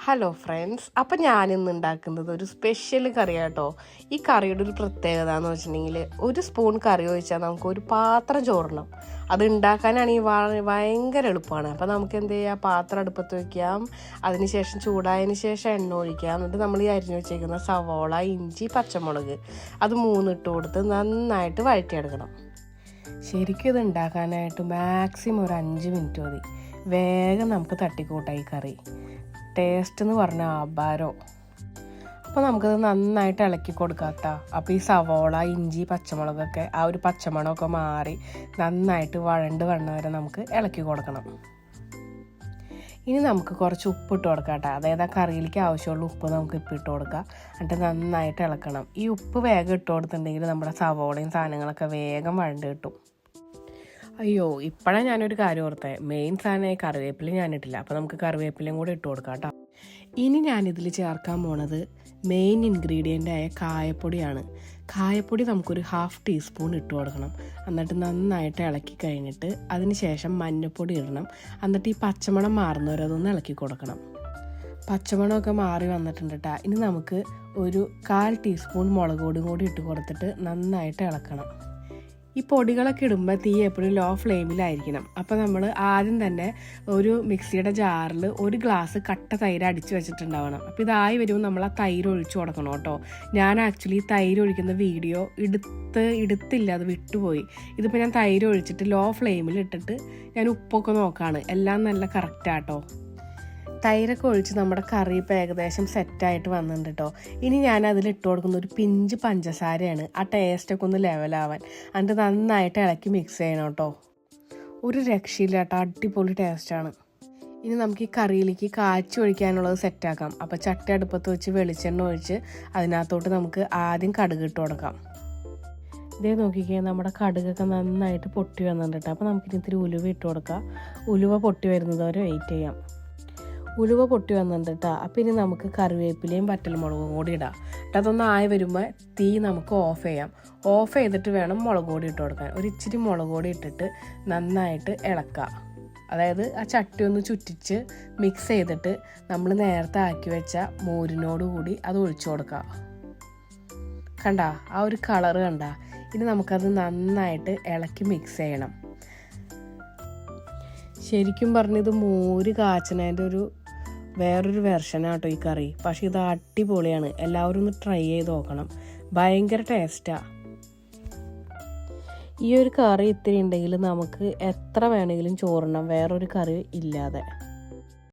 Hello friends അപ്പം ഞാനിന്ന് ഉണ്ടാക്കുന്നത് ഒരു സ്പെഷ്യൽ കറിയാട്ടോ ഈ കറിയുടെ ഒരു പ്രത്യേകത എന്ന് വെച്ചിട്ടുണ്ടെങ്കിൽ ഒരു സ്പൂൺ കറി ഒഴിച്ചാൽ നമുക്ക് ഒരു പാത്രം ചോറണം അത് ഉണ്ടാക്കാനാണെങ്കിൽ ഭയങ്കര എളുപ്പമാണ്. അപ്പം നമുക്ക് എന്ത് ചെയ്യാം? പാത്രം അടുപ്പത്ത് വയ്ക്കാം അതിനുശേഷം ചൂടായതിന് ശേഷം എണ്ണ ഒഴിക്കാം. എന്നിട്ട് നമ്മൾ ഈ അരിഞ്ഞു വെച്ചേക്കുന്ന സവോള ഇഞ്ചി പച്ചമുളക് അത് മൂന്നിട്ട് കൊടുത്ത് നന്നായിട്ട് വഴറ്റിയെടുക്കണം. ശരിക്കും ഇത് ഉണ്ടാക്കാനായിട്ട് മാക്സിമം ഒരു അഞ്ച് മിനിറ്റ് മതി. വേഗം നമുക്ക് തട്ടിക്കൂട്ടായി കറി. ടേസ്റ്റ് എന്ന് പറഞ്ഞാൽ ആഭാരോ അപ്പോൾ നമുക്കത് നന്നായിട്ട് ഇളക്കി കൊടുക്കാത്ത അപ്പോൾ ഈ സവോള ഇഞ്ചി പച്ചമുളകൊക്കെ ആ ഒരു പച്ചമണമൊക്കെ മാറി നന്നായിട്ട് വഴണ്ട് വണ്ണ വരെ നമുക്ക് ഇളക്കി കൊടുക്കണം. ഇനി നമുക്ക് കുറച്ച് ഉപ്പ് ഇട്ട് കൊടുക്കാം കേട്ടോ അതായത് ആ കറിയിലേക്ക് ആവശ്യമുള്ള ഉപ്പ് നമുക്ക് ഇപ്പം ഇട്ട് കൊടുക്കാം. എന്നിട്ട് നന്നായിട്ട് ഇളക്കണം. ഈ ഉപ്പ് വേഗം ഇട്ട് കൊടുത്തിട്ടുണ്ടെങ്കിൽ നമ്മുടെ സവോളയും സാധനങ്ങളൊക്കെ വേഗം വഴണ്ട് കിട്ടും. അയ്യോ ഇപ്പോഴാണ് ഞാനൊരു കാര്യം ഓർത്തേ. മെയിൻ സാധനമായി കറിവേപ്പില ഞാനിട്ടില്ല. അപ്പോൾ നമുക്ക് കറിവേപ്പിലയും കൂടെ ഇട്ട് കൊടുക്കാം കേട്ടോ ഇനി ഞാനിതിൽ ചേർക്കാൻ പോണത് മെയിൻ ഇൻഗ്രീഡിയന്റ് ആയ കായപ്പൊടിയാണ്. കായപ്പൊടി നമുക്കൊരു ഹാഫ് ടീസ്പൂൺ ഇട്ട് കൊടുക്കണം. എന്നിട്ട് നന്നായിട്ട് ഇളക്കി കഴിഞ്ഞിട്ട് അതിന് ശേഷം മഞ്ഞൾപ്പൊടി ഇടണം. എന്നിട്ട് ഈ പച്ചമണം മാറുന്നവരെ അതൊന്ന് ഇളക്കി കൊടുക്കണം. പച്ചമണമൊക്കെ മാറി വന്നിട്ടുണ്ട് ഇനി നമുക്ക് ഒരു കാൽ ടീസ്പൂൺ മുളക് പൊടി കൂടി ഇട്ട് കൊടുത്തിട്ട് നന്നായിട്ട് ഇളക്കണം. ഈ പൊടികളൊക്കെ ഇടുമ്പോൾ തീ എപ്പോഴും ലോ ഫ്ലെയിമിലായിരിക്കണം അപ്പോൾ നമ്മൾ ആദ്യം തന്നെ ഒരു മിക്സിയുടെ ജാറിൽ ഒരു ഗ്ലാസ് കട്ട തൈര് അടിച്ച് വെച്ചിട്ടുണ്ടാവണം. അപ്പോൾ ഇതായി വരുമ്പോൾ നമ്മൾ ആ തൈര് ഒഴിച്ചു കൊടുക്കണം കേട്ടോ. ഞാൻ ആക്ച്വലി തൈര് ഒഴിക്കുന്ന വീഡിയോ എടുത്ത് എടുത്തില്ല അത് വിട്ടുപോയി. ഇതിപ്പോൾ ഞാൻ തൈര് ഒഴിച്ചിട്ട് ലോ ഫ്ലെയിമിൽ ഇട്ടിട്ട് ഞാൻ ഉപ്പൊക്കെ നോക്കാണ്. എല്ലാം നല്ല കറക്റ്റാട്ടോ തൈരൊക്കെ ഒഴിച്ച് നമ്മുടെ കറി ഇപ്പോൾ ഏകദേശം സെറ്റായിട്ട് വന്നിട്ടുണ്ട് കേട്ടോ ഇനി ഞാൻ അതിൽ ഇട്ട് കൊടുക്കുന്ന ഒരു പിഞ്ച് പഞ്ചസാരയാണ്. ആ ടേസ്റ്റൊക്കെ ഒന്ന് ലെവലാവാൻ എന്നിട്ട് നന്നായിട്ട് ഇളക്കി മിക്സ് ചെയ്യണം കേട്ടോ ഒരു രക്ഷയില്ല കേട്ടോ അടിപൊളി ടേസ്റ്റാണ് ഇനി നമുക്ക് ഈ കറിയിലേക്ക് കാച്ചി ഒഴിക്കാനുള്ളത് സെറ്റാക്കാം അപ്പോൾ ചട്ട അടുപ്പത്ത് വെച്ച് വെളിച്ചെണ്ണ ഒഴിച്ച് അതിനകത്തോട്ട് നമുക്ക് ആദ്യം കടുക് ഇട്ട് കൊടുക്കാം. ഇതേ നോക്കിക്കേ നമ്മുടെ കടുകൊക്കെ നന്നായിട്ട് പൊട്ടി വന്നിട്ടുണ്ട് അപ്പോൾ നമുക്കിനി ഇത്തിരി ഉലുവ ഇട്ട് കൊടുക്കാം. ഉലുവ പൊട്ടി വരുന്നത് വരെ വെയിറ്റ് ചെയ്യാം. ഉലുവ പൊട്ടി വന്നിട്ടുണ്ട് കേട്ടോ ഇനി നമുക്ക് കറിവേപ്പിലയും വറ്റൽമുളകും കൂടി ഇടാം. കേട്ടോ അതൊന്ന് ആയി വരുമ്പോൾ തീ നമുക്ക് ഓഫ് ചെയ്യാം. ഓഫ് ചെയ്തിട്ട് വേണം മുളക് പൊടി ഇട്ട് കൊടുക്കാൻ. ഒരു ഇച്ചിരി മുളക് പൊടി ഇട്ടിട്ട് നന്നായിട്ട് ഇളക്കുക അതായത് ആ ചട്ടി ഒന്ന് ചുറ്റിച്ച് മിക്സ് ചെയ്തിട്ട് നമ്മൾ നേരത്തെ ആക്കി വെച്ച മോരിനോട് കൂടി അത് ഒഴിച്ചു കൊടുക്കുക കണ്ട? ആ ഒരു കളർ കണ്ട? ഇനി നമുക്കത് നന്നായിട്ട് ഇളക്കി മിക്സ് ചെയ്യണം. ശരിക്കും പറഞ്ഞത് മോര് കാച്ചണേന്റെ ഒരു വേറൊരു വെർഷനാട്ടോ ഈ കറി. പക്ഷെ ഇത് അടിപൊളിയാണ്. എല്ലാവരും ഒന്ന് ട്രൈ ചെയ്ത് നോക്കണം. ഭയങ്കര ടേസ്റ്റാ ഈ ഒരു കറി ഇത്തിരി ഉണ്ടെങ്കിൽ നമുക്ക് എത്ര വേണമെങ്കിലും ചോറിനാം വേറൊരു കറി ഇല്ലാതെ.